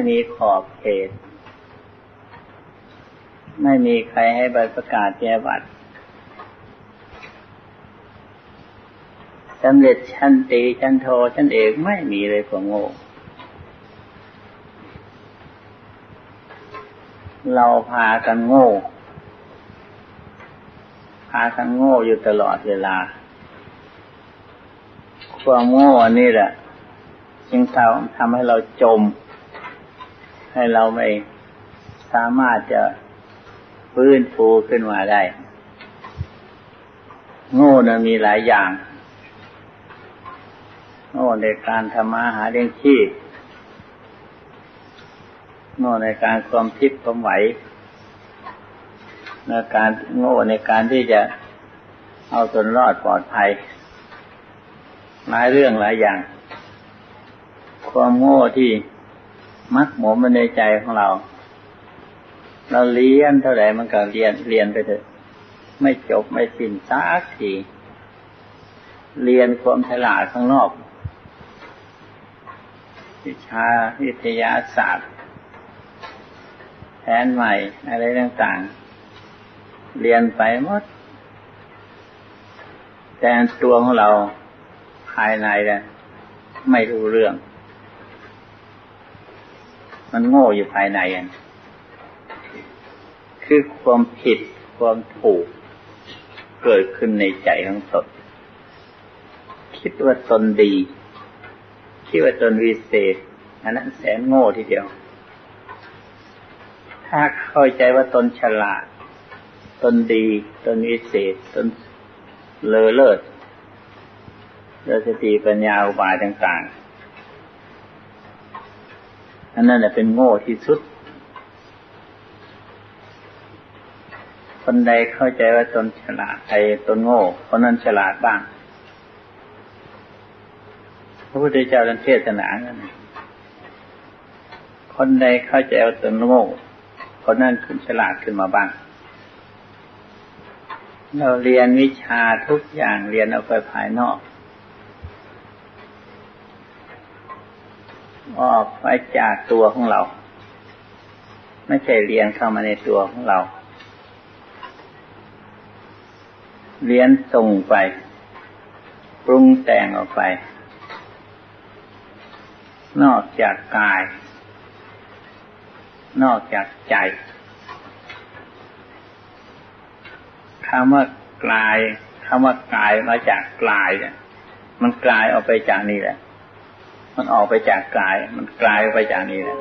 ไม่มีขอบเขต ไม่มีใครให้ใบประกาศแก้บัตรสำเร็จชั้นตีชั้นโทชั้นเอกไม่มีเลยความโง่เราพากันโง่ พากันโง่อยู่ตลอดเวลา ความโง่นี่แหละจึงทำให้เราจม ให้เราไม่สามารถจะฟื้นฟูขึ้นมาได้ โง่นะมีหลายอย่าง โง่ในการทำมาหาเลี้ยงชีพโง่ในการความทิพย์ความไหวในการโง่ในการที่จะเอาตนรอดปลอดภัยหลายเรื่องหลายอย่าง ความโง่ที่ มักหมมันในใจของเรา เราเรียนเท่าไหร่มันก็เรียนเรียนไปเถอะ ไม่จบไม่สิ้นสักทีเรียนความฉลาดข้างนอก วิชาวิทยาศาสตร์ แผนใหม่ อะไรต่างๆ เรียนไปหมด แต่ตัวของเราภายในเนี่ยไม่รู้เรื่อง มันโง่อยู่ภายในอะคือความผิดความถูก เกิดขึ้นในใจของตนคิดว่าตนดี คิดว่าตนวิเศษอันนั้นแสนโง่ทีเดียว ถ้าเข้าใจว่าตนฉลาด ตนดี ตนวิเศษ ตนเลอเลิศเลิศสติปัญญาอุบายต่างๆ อันนั้นเป็นโง่ที่สุด คนใดเข้าใจว่าตนฉลาดใครตนโง่ คนนั้นฉลาดบ้าง พระพุทธเจ้าเทศนานั่นคนใดเข้าใจว่าตนโง่ คนนั้นขึ้นฉลาดขึ้นมาบ้าง เราเรียนวิชาทุกอย่างเรียนเอาไปภายนอก ออกไปจากตัวของเรา ไม่ใช่เรียนเข้ามาในตัวของเรา เรียนส่งไป ปรุงแต่งออกไป นอกจากกาย นอกจากใจคำว่ากลายคำว่ากายมาจากกลายเนี่ยมันกลายออกไปจากนี่แหละ มันออกไปจากกาย มันกลายไปจากนี่แหละ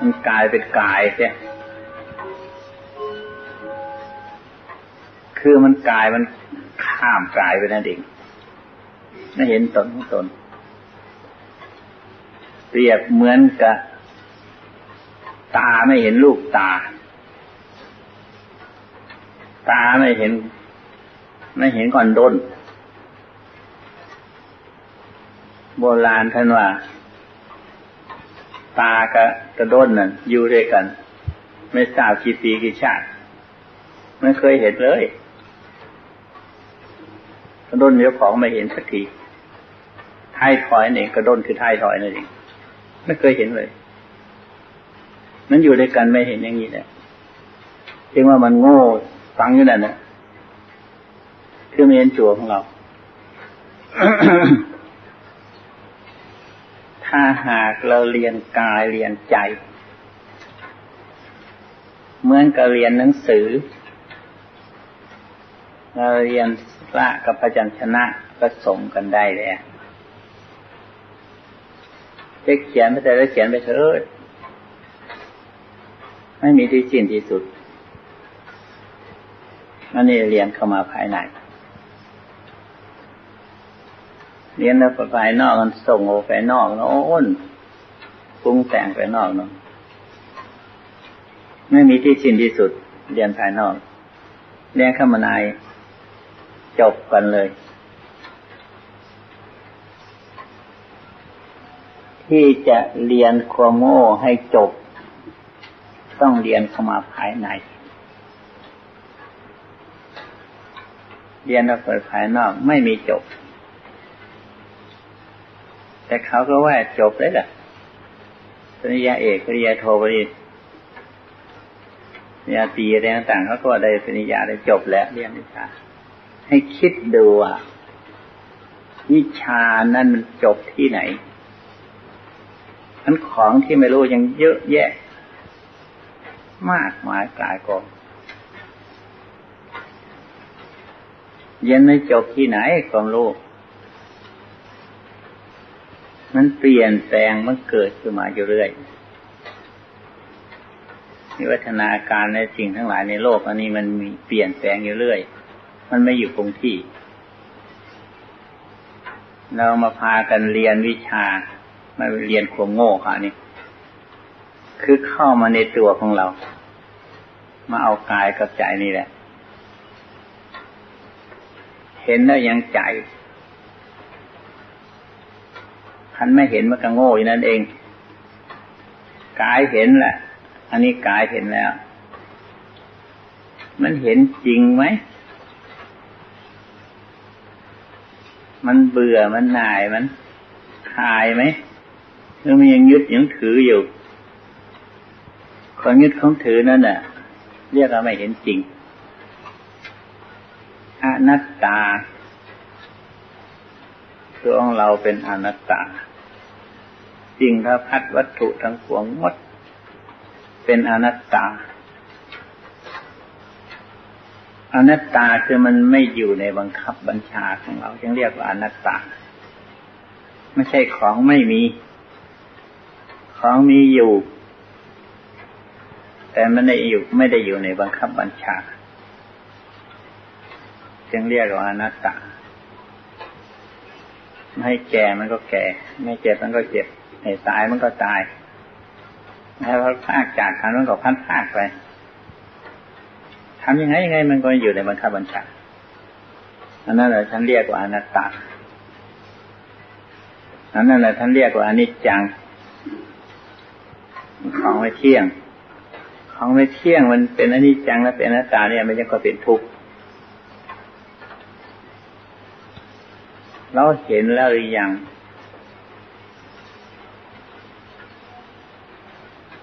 มันกลายเป็นกายเสียคือมันกายมันข้ามกายไปนั่นเองไม่เห็นตนของตน เปรียบเหมือนกับ ตาไม่เห็นลูกตา ตาไม่เห็น ไม่เห็นก่อนด้น โบราณท่านว่า ตากับกระด้นนั่นอยู่ด้วยกัน ไม่ทราบกี่ปีกี่ชาติไม่เคยเห็นเลย กระด้นเนื้อของไม่เห็นสักทีท้ายถอยนี่กระด้นคือท้ายถอยนั่นเองไม่เคยเห็นเลย มันอยู่ด้วยกันไม่เห็นอย่างนี้แหละจึงว่ามันโง่ฟังอยู่นั่นนะคือไม่เห็นจัวของเรา ถ้าหากเราเรียนกายเรียนใจ เหมือนกับเรียนหนังสือ เราเรียนละกับพยัญชนะผสมกันได้เลยจะเขียนไปแต่ละเขียนไปเถอะไม่มีที่สิ้นที่สุดอันนี้เรียนเข้ามาภายใน เรียนแล้วภายนอกมันส่งออกไปนอกโน้นปรุงแต่งไปนอกเนาะไม่มีที่สิ้นที่สุด เรียนภายนอกเรียนเข้ามาในจบกันเลย ที่จะเรียนความโง่ให้จบ ต้องเรียนเข้ามาภายใน เรียนออกไปภายนอกไม่มีจบ แต่เขาก็ว่าจบเลยแหละปริญญาเอกปริญญาโทปริญญาตรีอะไรต่างๆเขาก็ได้ปริญญาได้จบแล้วเรียนวิชา ให้คิดดูว่าวิชานั้นมันจบที่ไหนนั้นของที่ไม่รู้ยังเยอะแยะ มากมายกลายกองยังไม่จบที่ไหนความรู้ มันเปลี่ยนแปลงมันเกิดขึ้นมาอยู่เรื่อยวิวัฒนาการในสิ่งทั้งหลายในโลก อันนี้มันมีเปลี่ยนแปลงอยู่เรื่อย มันไม่อยู่คงที่ เรามาพากันเรียนวิชามาเรียนความโง่ค่ะนี่คือเข้ามาในตัวของเรา มาเอากายกับใจนี่แหละ เห็นแล้วยังใจ คันไม่เห็นมันก็โง่อยู่นั่นเองกายเห็นแหละ อันนี้กายเห็นแล้ว มันเห็นจริงไหม มันเบื่อมันหน่ายมันคลายไหมหรือมันยังยึดยังถืออยู่ความยึดของถือนั่นน่ะ เรียกว่าไม่เห็นจริงอนัตตา ตัวของเราเป็นอนัตตา จริงถ้าพัดวัตถุทั้งปวงหมด เป็นอนัตตา อนัตตาคือมันไม่อยู่ในบังคับบัญชาของเราจึงเรียกว่าอนัตตา ไม่ใช่ของไม่มี ของมีอยู่ แต่มันไม่อยู่ไม่ได้อยู่ในบังคับบัญชา จึงเรียกว่าอนัตตาไม่ให้แก่มันก็แก่ ไม่เจ็บมันก็เจ็บ ให้ตายมันก็ตายให้วพัดพากจากกันมันก็พัดพากไปทำยังไงยังไงมันก็อยู่ในบังคับบัญชาอันนั้นแหละท่านเรียกว่าอนัตตาอันนั้นแหละท่านเรียกว่าอนิจจัง ของไม่เที่ยง ของไม่เที่ยงมันเป็นอนิจจังและเป็นอนัตตาเนี่ยมันจะก็เป็นทุกข์เราเห็นแล้วหรือยัง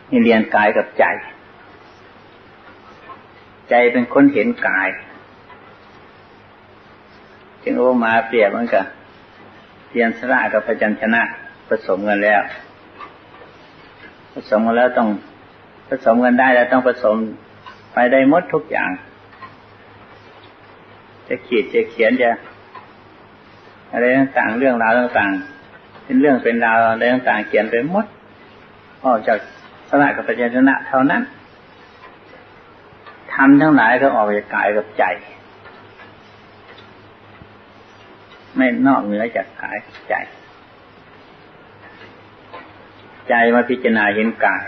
นี่เรียนกายกับใจ ใจเป็นคนเห็นกาย จึงโอมาเปรียบมันกับเรียนสระกับพยัญชนะผสมกันแล้ว ผสมกันแล้วต้องผสมกันได้แล้วต้องผสมไปได้หมดทุกอย่าง จะขีดจะเขียนจะอะไรต่างๆเรื่องราวต่างๆเป็นเรื่องเป็นราวอะไรต่างๆเขียนไปหมดออกจาก สระกับปัญญชนะเท่านั้นทำทั้งหลายก็ออกจากกายกับใจ ไม่นอกเหนือจากกายใจ ใจมาพิจารณาเห็นกาย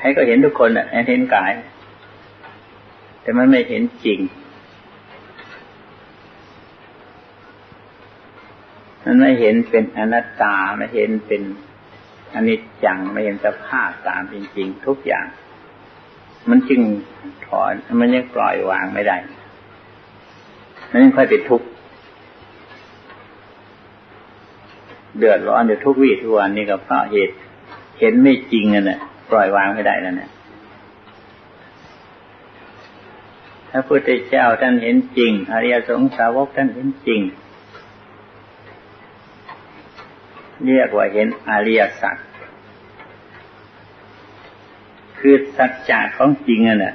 ให้ก็เห็นทุกคนอะเห็นกาย แต่มันไม่เห็นจริง มันไม่เห็นเป็นอนัตตาไม่เห็นเป็น อันิจจังไม่เห็นสภาพตามจริง ๆ ทุกอย่าง มันจึงถอนมันยังปล่อยวางไม่ได้มันยังค่อยเป็นทุกข์เดือดร้อนอยู่ทุกวี่ทุกวันนี่ก็เพราะเหตุ เห็นไม่จริงนั่นแหละปล่อยวางไม่ได้นั่นแหละพระพุทธเจ้าท่านเห็นจริง อริยสงสาวกท่านเห็นจริง เรียกว่าเห็นอริยสัจคือสัจจะของจริงอะนะ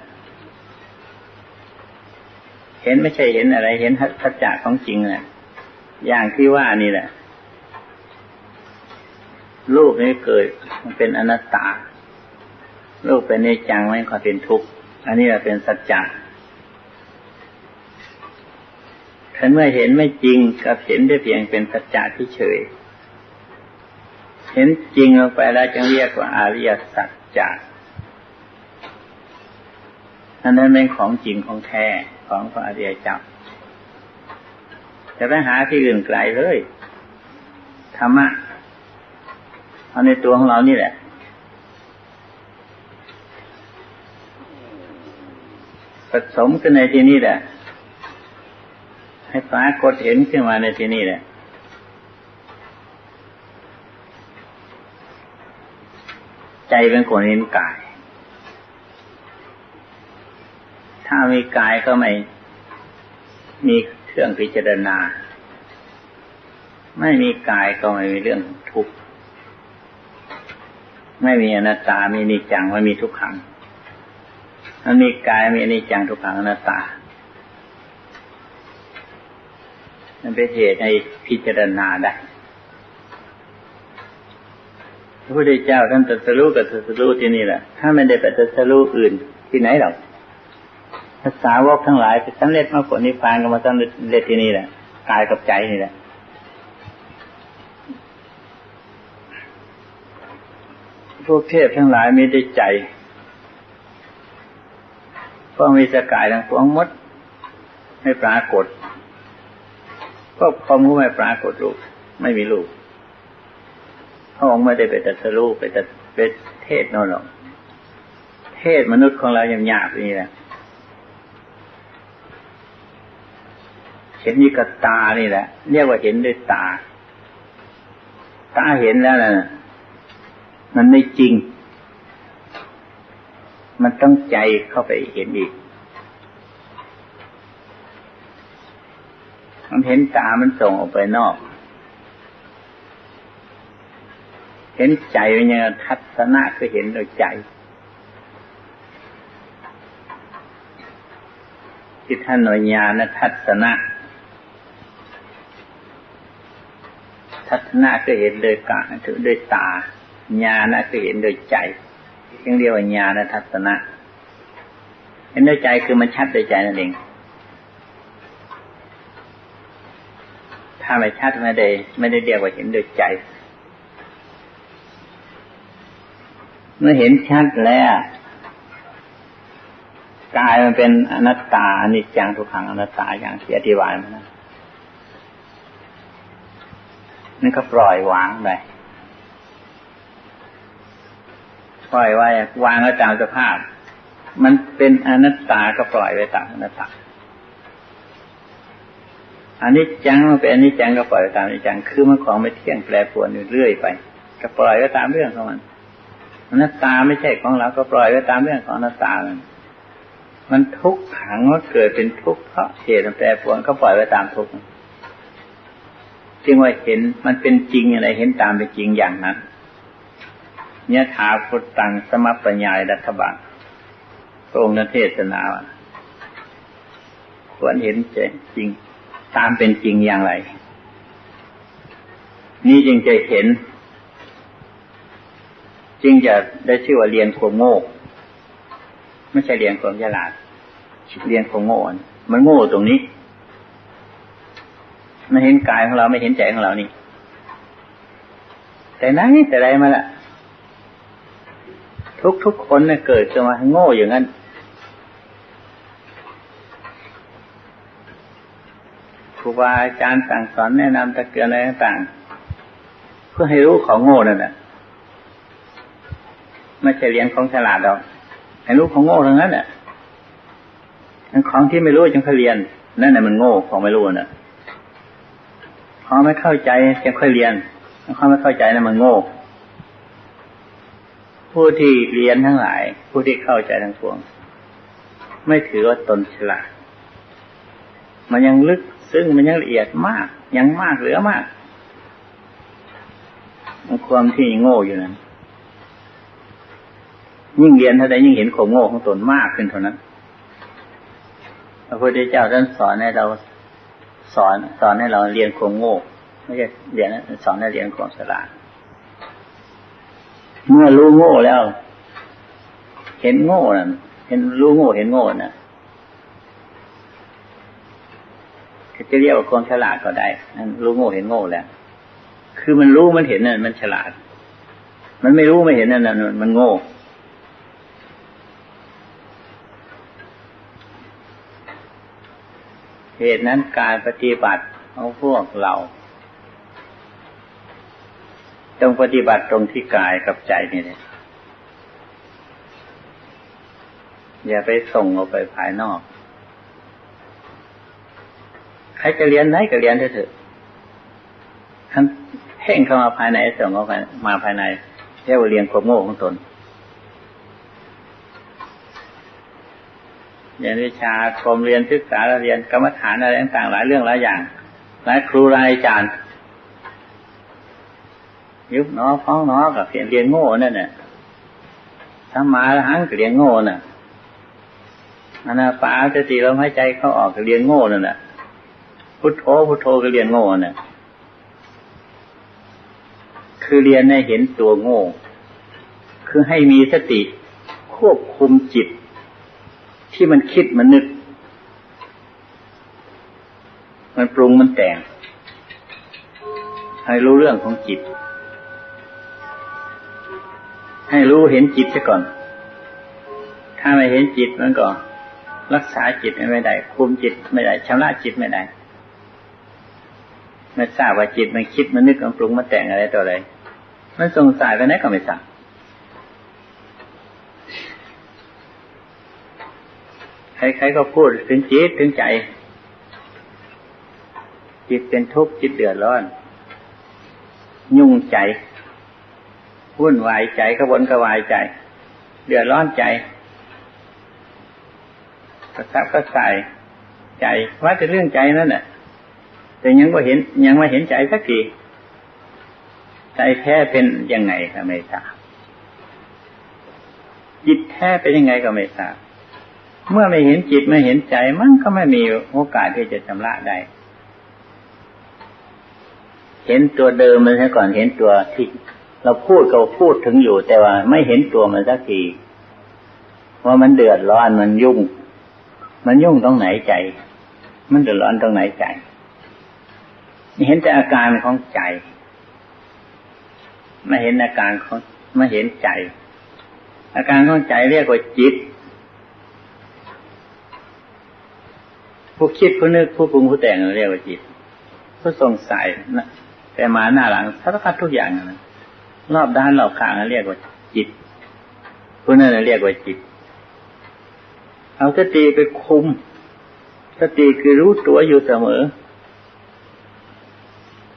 เห็นไม่ใช่เห็นอะไร เห็นสัจจะของจริงน่ะอย่างที่ว่านี่แหละรูปนี้เกิดมันเป็นอนัตตารูปเป็นนิจังไม่ก็เป็นทุกข์อันนี้แหละเป็นสัจจะถ้าเมื่อเห็นไม่จริงกับเห็นได้เพียงเป็นสัจจะที่เฉย เห็นจริงลงไปแล้วจึงเรียกว่าอาริยสัจจะอันนั้นเป็นของจริงของแท้ของพระอริยเจ้าจะไปหาที่อื่นไกลเลยธรรมะเอาในตัวของเรานี่แหละผสมกันในที่นี้แหละให้ปรากฏเห็นขึ้นมาในที่นี้แหละ ใจเป็นคนเห็นกาย ถ้ามีกายก็ไม่มีเครื่องพิจารณา ไม่มีกายก็ไม่มีเรื่องทุกข์ ไม่มีอนัตตา มีนิจัง ไม่มีทุกขังมันมีกายมีอนิจจังทุกขังอนัตตา มันเป็นเหตุให้พิจารณาได้ พระพุทธเจ้าท่านตรัสรู้กับตรัสรู้ที่นี่แหละถ้าไม่ได้ไปตรัสรู้อื่นที่ไหนหรอกภาษาวกทั้งหลายไปสำเร็จมาผลนิพพานก็มาสำเร็จที่นี่แหละกายกับใจนี่แหละพวกเทพทั้งหลายมีได้ใจก็มีสกายทั้งปวงมด ไม่ปรากฏ ก็ความรู้ไม่ปรากฏรูปไม่มีรูป พระองค์ไม่ได้ไปตัดสรูปไปตัดเป็นเทศนอนหรอก เทศมนุษย์ของเรายังยากนี่แหละเห็นนี่กับตานี่แหละ เรียกว่าเห็นด้วยตา ตาเห็นแล้วนะมันไม่จริง มันต้องใจเข้าไปเห็นอีก มันเห็นตามันส่งออกไปนอก เห็นใจเป็นยังทัศนะคือเห็นโดยใจ ที่ท่านหน่วยญาณทัศนะ ทัศนะคือเห็นโดยกาถือโดยตาญาณคือเห็นโดยใจจึงเรียกว่าญาณทัศนะ เห็นโดยใจคือมันชัดโดยใจนั่นเองถ้าไม่ชัดไม่ได้ไม่ได้เรียกว่าเห็นโดยใจ เมื่อเห็นชัดแล้วกายมันเป็นอนัตตาอนิจจังทุกขังอนัตตาอย่างที่อธิบายมานะนั่นก็ปล่อยวางไปปล่อยไว้วางแล้วตามสภาพ มันเป็นอนัตตาก็ปล่อยไว้ตามอนัตตาอันนี้จังมันเป็นอันนี้จังก็ปล่อยไปตามอันนี้จังคือมันของไม่เที่ยงแปรปรวนอยู่เรื่อยไป ก็ปล่อยไปตามเรื่องของมัน อนัตตาไม่ใช่ของเราก็ปล่อยไปตามเรื่องของอนัตตามันมันทุกขังว่าเกิดเป็นทุกข์เพราะเหตุแปรปรวนก็ปล่อยไปตามทุกข์จึงว่าเห็นมันเป็นจริงอะไรเห็นตามเป็นจริงอย่างนั้นเนี่ยถาพุทตังสมปัญญารัฐบาลพระองค์นเทศนาควรเห็นจริง ตามเป็นจริงอย่างไร นี่จึงจะเห็น จึงจะได้ชื่อว่าเรียนความโง่ ไม่ใช่เรียนความฉลาดเรียนความโง่มันโง่ตรงนี้ไม่เห็นกายของเราไม่เห็นใจของเรานี่ แต่นั้นแต่ไรมาละทุกทุกคนเนี่ยเกิดจะมาโง่อย่างนั้น ครูบาอาจารย์สั่งสอนแนะนำตะเกียนอะไรต่างๆเพื่อให้รู้ของโง่นั่นแหละ ไม่ใช่เรียนของฉลาดหรอกให้รู้ของโง่ทั้งนั้นแหละของที่ไม่รู้จึงค่อยเรียนนั่นแหละมันโง่ของไม่รู้น่ะพอไม่เข้าใจจึงค่อยเรียนพอไม่เข้าใจนั่นมันโง่ ผู้ที่เรียนทั้งหลาย ผู้ที่เข้าใจทั้งปวง ไม่ถือว่าตนฉลาด มันยังลึกซึ่งมันยังละเอียดมาก ยังมากเหลือมาก ความที่โง่อยู่นั้น ยิ่งเรียนเท่าใดยิ่งเห็นความโง่ของตนมากขึ้นเท่านั้น พระพุทธเจ้าท่านสอนให้เราสอนสอนให้เราเรียนความโง่ไม่ใช่เรียนสอนให้เรียนความฉลาดเมื่อรู้โง่แล้ว เห็นโง่นั่นเห็นรู้โง่เห็นโง่น่ะจะเรียกว่าความฉลาดก็ได้นั่นรู้โง่เห็นโง่แล้ว คือมันรู้มันเห็นนั่นมันฉลาด มันไม่รู้ไม่เห็นนั่นมันโง่ เหตุนั้นการปฏิบัติของพวกเราต้องปฏิบัติตรงที่กายกับใจนี่เลยอย่าไปส่งออกไปภายนอก ใครจะเรียนไหนก็เรียนเถอะท่านเพ่งเข้ามาภายในส่งเข้ามาภายในเรียกว่าเรียนความโง่ของตน เรียนวิชาคมเรียนศึกษาเรียนกรรมฐานอะไรต่างๆหลายเรื่องหลายอย่างหลายครูหลายอาจารย์ยุบน้อฟ้องน้อกับเรียนเรียนโง่นั่นน่ะทำมาแล้วหังเรียนโง่น่ะอนาปาสติลมหายใจเขาออกเรียนโง่นั่นน่ะพุทโธพุทโธก็เรียนโง่น่ะคือเรียนให้เห็นตัวโง่ คือให้มีสติควบคุมจิต ที่มันคิดมันนึก มันปรุงมันแต่ง ให้รู้เรื่องของจิต ให้รู้เห็นจิตซะก่อน ถ้าไม่เห็นจิตมันก็ รักษาจิตไม่ได้คุมจิตไม่ได้ชำระจิตไม่ได้ไม่ทราบว่าจิตมันคิดมันนึกมันปรุงมันแต่งอะไรต่ออะไรมันสงสัยไปไหนก็ไม่ทราบ ใครๆก็พูดถึงจิตถึงใจ จิตเป็นทุกข์จิตเดือดร้อน ยุ่งใจวุ่นวายใจกระวนกระวายใจ เดือดร้อนใจกระซับกระส่ายใจว่าจะเรื่องใจนั่นแหละแต่ยังก็เห็นยังไม่เห็นใจสักทีใจแท้เป็นยังไงก็ไม่ทราบจิตแท้เป็นยังไงก็ไม่ทราบ เมื่อไม่เห็นจิตไม่เห็นใจมันก็ไม่มีโอกาสที่จะชำระได้ เห็นตัวเดิมมันซะก่อนเห็นตัวที่เราพูดก็พูดถึงอยู่ แต่ว่าไม่เห็นตัวมันสักทีว่ามันเดือดร้อนมันยุ่ง มันยุ่งตรงไหนใจ มันเดือดร้อนตรงไหนใจเห็นแต่อาการของใจไม่เห็นอาการของไม่เห็นใจ อาการของใจเรียกว่าจิต ผู้คิดผู้นึกผู้ปรุงผู้แต่งเรียกว่าจิต ผู้สงสัยนะแต่มาหน้าหลังสารพัดทุกอย่างนะรอบด้านรอบข้างเรียกว่าจิตผู้นั้นเรียกว่าจิต เอาสติไปคุมสติคือรู้ตัวอยู่เสมอ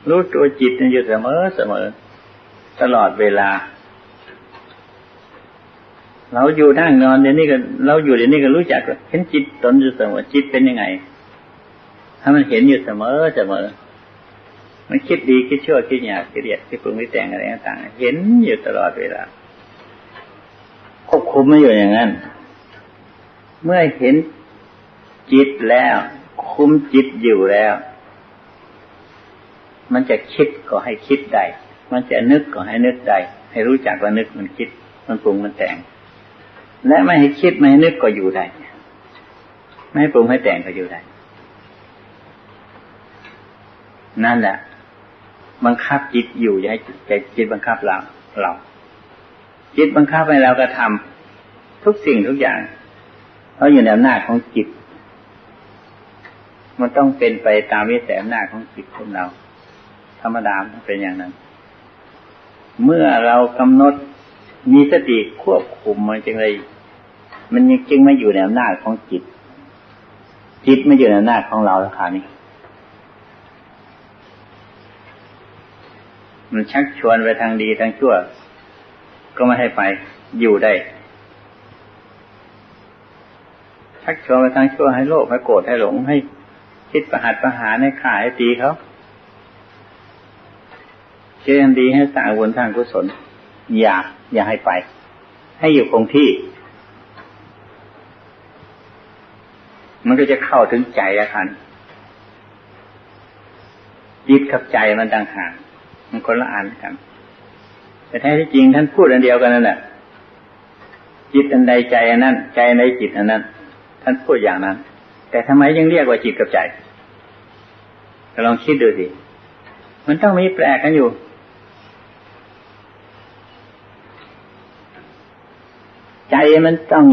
รู้ตัวจิตอยู่เสมอเสมอ ตลอดเวลา เราอยู่นั่งนอนเดี๋ยวนี้ก็ เราอยู่เดี๋ยวนี้ก็รู้จักเห็นจิตตนอยู่เสมอจิตเป็นยังไง ถ้ามันเห็นอยู่เสมอเสมอ มันคิดดีคิดชั่วคิดหยาบคิดเดียดคิดปรุงคิดแต่งอะไรต่างๆเห็นอยู่ตลอดเวลาควบคุมไม่อยู่อย่างนั้น เมื่อเห็นจิตแล้ว คุมจิตอยู่แล้ว มันจะคิดก็ให้คิดได้มันจะนึกก็ให้นึกได้ให้รู้จักว่านึกมันคิด มันปรุงมันแต่ง และไม่ให้คิดไม่ให้นึกก็อยู่ได้ไม่ให้ปรุงให้แต่งก็อยู่ได้ นั่นแหละ บังคับจิตอยู่อย่าให้ใจจิตบังคับเราเรา จิตบังคับให้เรากระทำทุกสิ่งทุกอย่างเพราะอยู่ในอำนาจของจิต มันต้องเป็นไปตามวิสัยอำนาจของจิตของเรา ธรรมดาเป็นอย่างนั้น เมื่อเรากำหนดมีสติควบคุมมันจึงเลยมันจึงไม่อยู่ในอำนาจของจิต จิตไม่อยู่ในอำนาจของเราแล้วค่ะนี่ มันชักชวนไปทางดีทางชั่ว ก็ไม่ให้ไปอยู่ได้ ชักชวนไปทางชั่วให้โลภให้โกรธให้หลงให้คิดประหัตประหารให้ขายตีเขาเชื่อดีให้สร้างบุญสร้างกุศลอย่า อย่าให้ไป ให้อยู่คงที่ มันก็จะเข้าถึงใจอะคันจิตกับใจมันต่างหาก มันคนละอันกัน แต่แท้ที่จริงท่านพูดอันเดียวกันนั่นแหละจิตอันใดใจอันนั้น ใจในจิตอันนั้น ท่านพูดอย่างนั้น แต่ทำไมยังเรียกว่าจิตกับใจลองคิดดูสิมันต้องมีแปลกกันอยู่ ใจมันต้อง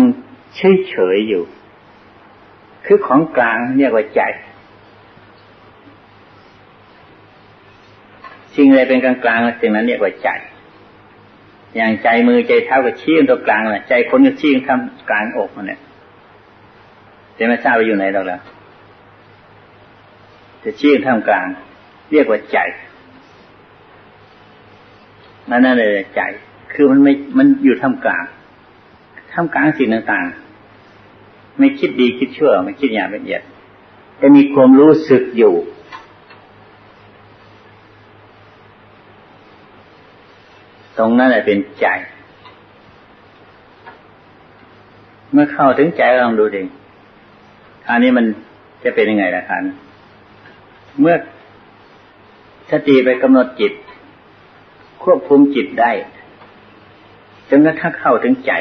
เฉยเฉยอยู่ คือของกลางเรียกว่าใจ สิ่งอะไรเป็นกลางกลางสิ่งนั้นเรียกว่าใจ อย่างใจมือใจเท้าก็ชี้ตัวกลางแหละใจคนก็ชี้ทำกลางอกมันเนี่ยจะไม่ทราบว่าอยู่ไหนหรอกแล้วจะชี้ทำกลาง เรียกว่าใจนั่นนั่นเลยใจ คือมันไม่มันอยู่ทำกลางท่ามกลางสิ่งต่างๆ ไม่คิดดีคิดชั่วไม่คิดอย่างละเอียดแต่มีความรู้สึกอยู่ ตรงนั้นแหละเป็นใจ เมื่อเข้าถึงใจลองดูดิอันนี้มันจะเป็นยังไงล่ะครับเมื่อสติไปกำหนดจิต ควบคุมจิตได้จนกระทั่งเข้าถึงใจ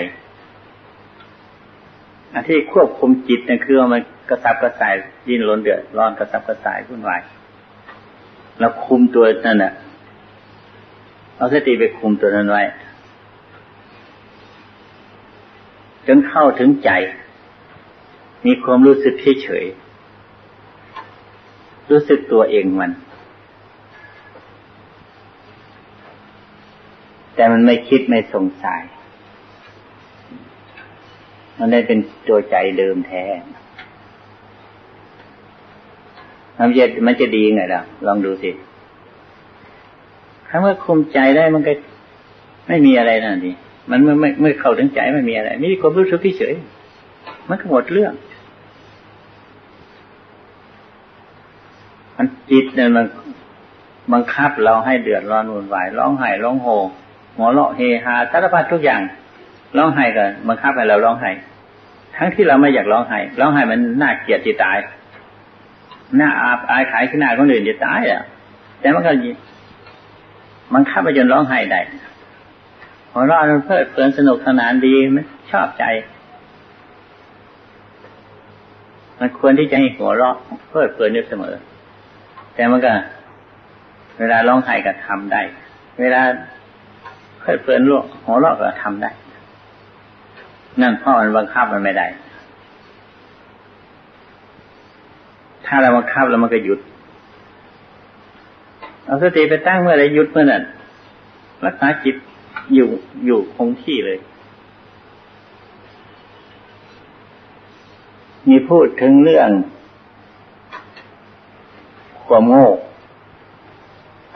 อันที่ควบคุมจิตนั่นคือมันกระสับกระส่ายดิ้นรนเดือดร้อนกระสับกระส่ายวุ่นวายเราคุมตัวนั่นน่ะ เอาสติไปคุมตัวนั้นไว้จนเข้าถึงใจ มีความรู้สึกเฉยรู้สึกตัวเองมัน แต่มันไม่คิดไม่สงสัย มันได้เป็นตัวใจเดิมแท้มันจะมันจะดีไงล่ะ ลองดูสิ ถ้าเมื่อคุมใจได้มันก็ไม่มีอะไรนั่นดิมันเมื่อไม่เมื่อเข้าถึงใจไม่มีอะไรมีความรู้สึกเฉยมันก็หมดเรื่องมันจิตเนี่ยมันบังคับเราให้เดือดร้อนวุ่นวายร้องไห้ร้องโหหัวเราะเฮฮาสารพัดทุกอย่างร้องไห้กันบังคับให้เราร้องไห้ทั้งที่เราไม่อยากร้องไห้ร้องไห้มันน่าเกลียดจีตายน่าอาบอายขายขึ้นหน้าคนอื่นจะตายอะแต่มันก็ มันขับไปจนร้องไห้ได้หัวเราะมันเพลิดเพลินสนุกสนานดีมันชอบใจ มันควรที่จะให้หัวเราะเพลิดเพลินอยู่เสมอ แต่มันก็ เวลาร้องไห้ก็ทำได้ เวลาเพลิดเพลินหัวเราะก็ทำได้ นั่นพ่อมันบังคับมันไม่ได้ ถ้าเราบังคับแล้วมันก็หยุด เอาสติไปตั้งเมื่อไรหยุดเมื่อนั้นรักษาจิตอยู่อยู่คงที่เลย มีพูดถึงเรื่องความโง่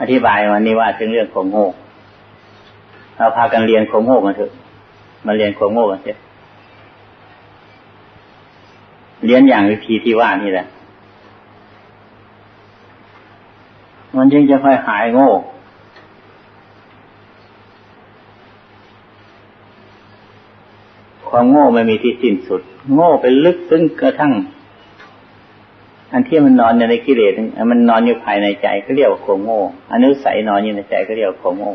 อธิบายวันนี้ว่าถึงเรื่องความโง่ เราพากันเรียนความโง่กันเถอะ มาเรียนความโง่กันเถอะเรียนอย่างวิธีที่ว่านี่แหละ มันจึงจะค่อยหายโง่ความโง่ไม่มีที่สิ้นสุด โง่ไปลึกซึ้งกระทั่ง อันที่มันนอนอยู่ในกิเลสมันนอนอยู่ภายในใจก็เรียกว่าความโง่อนุสัยนอนอยู่ในใจก็เรียกว่าความโง่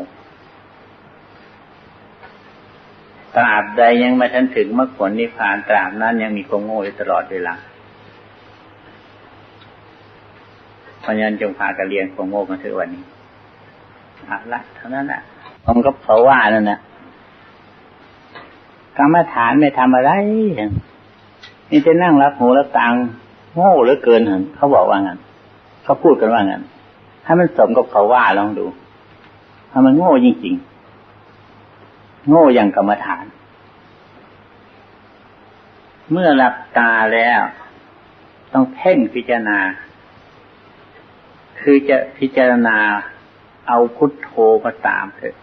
ตราบใดยังไม่ทันถึงมรรคผลนิพพานตราบนั้นยังมีความโง่อยู่ตลอดเวลาเพ ราะฉะนั้นจงพากันเรียนความโง่กันเถอะวันนี้อะละเท่านั้นแหละผมก็เพราว่านั่นนะกรรมฐานไม่ทำอะไรนี่จะนั่งรับหูรับตังโง่เหลือเกินเหรอเขาบอกว่างั้นเขาพูดกันว่างั้นถ้ามันสมกับเขาว่าลองดู ถ้ามันโง่จริงๆ โง่อย่างกรรมฐาน เมื่อหลับตาแล้ว ต้องเพ่งพิจารณา คือจะพิจารณาเอาพุทโธก็ตามเถอะ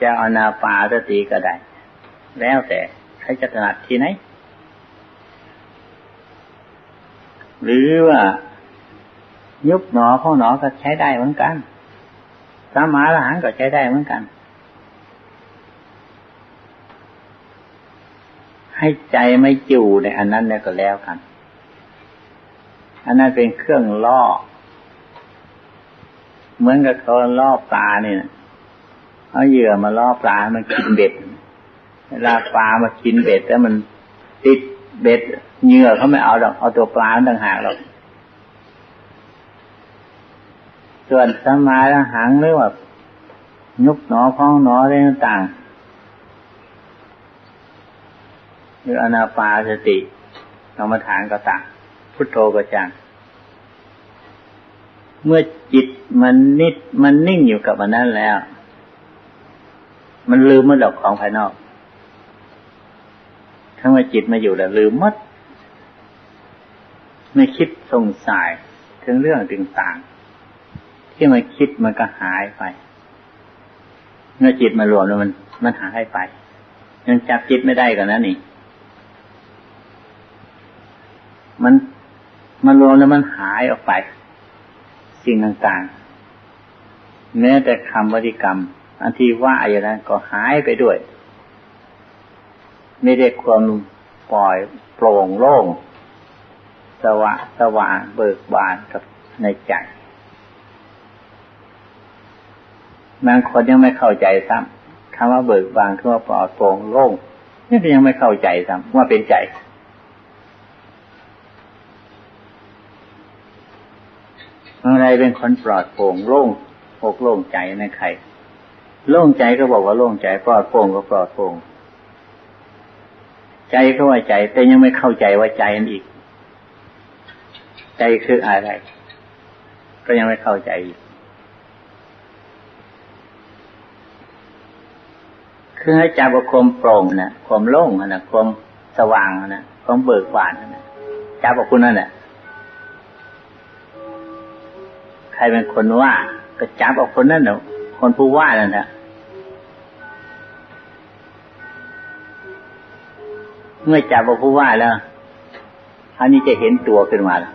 จะเอานาปาสติก็ได้ แล้วแต่ใครจะถนัดที่ไหน หรือว่ายุบหนอข้อหนอก็ใช้ได้เหมือนกัน สามาละหังก็ใช้ได้เหมือนกัน ให้ใจไม่จู่ในอันนั้นเนี่ยก็แล้วกัน อันนั้นเป็นเครื่องล่อ เหมือนกับเขาล่อปลาเนี่ยเอาเหยื่อมาล่อปลามันกินเบ็ดเวลาปลามากินเบ็ดแล้วมันติดเบ็ดเหยื่อเขาไม่เอาหรอกเอาตัวปลาต่างหากหรอกส่วนสมาธิหางหรือว่ายุบหนอพ้องหนออะไรต่างหรืออนาปาสติกรรมฐานก็ต่าง พุทโธก็จังเมื่อจิตมันนิดมันนิ่งอยู่กับมันนั้นแล้ว มันลืมมันดอกของภายนอกถ้าว่าจิตมาอยู่แล้วลืมมัดไม่คิดสงสัยถึงเรื่องต่างๆที่มันคิดมันก็หายไป เมื่อจิตมารวมแล้วมันมันหายไป ยังจับจิตไม่ได้ก่อนนะนี่ มัน รวมแล้วมันหายออกไป สิ่งต่างๆ แม้แต่คำวริกรรม อันที่ว่าอย่างนั้นก็หายไปด้วย ไม่ได้ความปล่อยโปร่งโล่งสว่างสว่างเบิกบานกับในใจบางคนยังไม่เข้าใจซ้ำคำว่าเบิกบานคำว่าปลอดโปร่งโล่งนี่ยังไม่เข้าใจซ้ำว่าเป็นใจ อะไรเป็นคนปลอดโปร่งโล่งอกโล่งใจในใครโล่งใจก็บอกว่าโล่งใจปลอดโปร่งก็ปลอดโปร่งใจก็ว่าใจ แต่ยังไม่เข้าใจว่าใจนั่นอีก ใจคืออะไร ก็ยังไม่เข้าใจอีกคือให้จับว่าความโปร่งนะความโล่งนะความสว่างนะความเบิกบานนะจับว่าคุณนั่นแหละ รเป็นคนว่าก็จับว่าคนนั่นแหละคนผู้ว่านั่นแหละเมื่อจับว่าผู้ว่าแล้วอันนี้จะเห็นตัวขึ้นมาแล้ว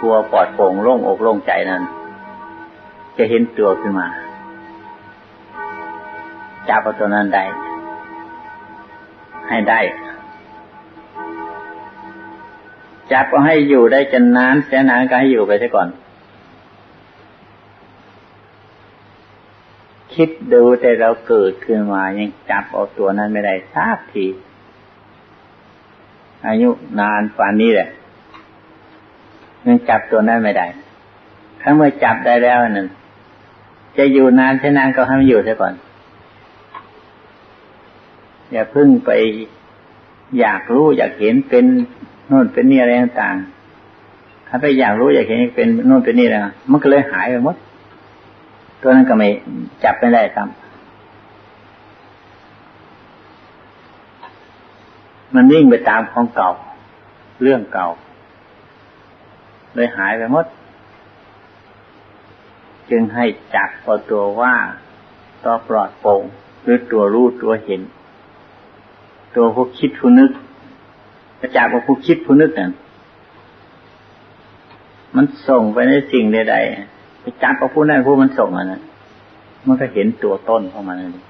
กลัวปลอดโปร่งโล่งอกโล่งใจนั้น จะเห็นตัวขึ้นมา จับเอาตัวนั้นได้ให้ได้ จับเอาให้อยู่ได้จนนานแสนนานก็ให้อยู่ไปซะก่อน คิดดูแต่เราเกิดขึ้นมายังจับเอาตัวนั้นไม่ได้สักที อายุนานป่านนี้แหละยังจับตัวนั้นไม่ได้ถ้าเมื่อจับได้แล้วนั่นจะอยู่นานแค่นานก็ให้มันอยู่ซะก่อน อย่าพึ่งไปอยากรู้อยากเห็นเป็น น่นเป็นนี่อะไรต่างๆถ้าไปอยากรู้อยากเห็นเป็นโน่นเป็นนี่แล้วมันก็เลยหายไปหมด ตัวนั้นก็ไม่จับไม่ได้ครับ มันวิ่งไปตามของเก่า เรื่องเก่า เลยหายไปหมด จึงให้จับเอาตัวว่าตัวปลอดโปร่งหรือตัวรู้ตัวเห็น ตัวผู้คิดผู้นึก กระจากว่าผู้คิดผู้นึกนั่นมันส่งไปในสิ่งใดๆไปจับกับผู้นั้นผู้มันส่งอะนะมันก็เห็นตัวต้นของมันเลย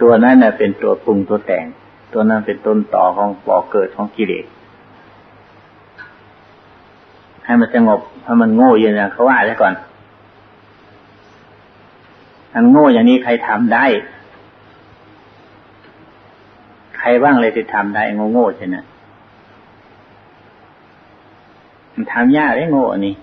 ตัวนั้นน่ะเป็นตัวปรุงตัวแต่ง ตัวนั้นเป็นต้นต่อของบ่อเกิดของกิเลสให้มันสงบให้มันโง่อย่างนี้เขาว่าแล้วก่อนอันโง่อย่างนี้ใครทำได้ ครบ้างเลยที่ทำได้โง่โง่ใช่ไหมมันทำยากได้โง่อันนี้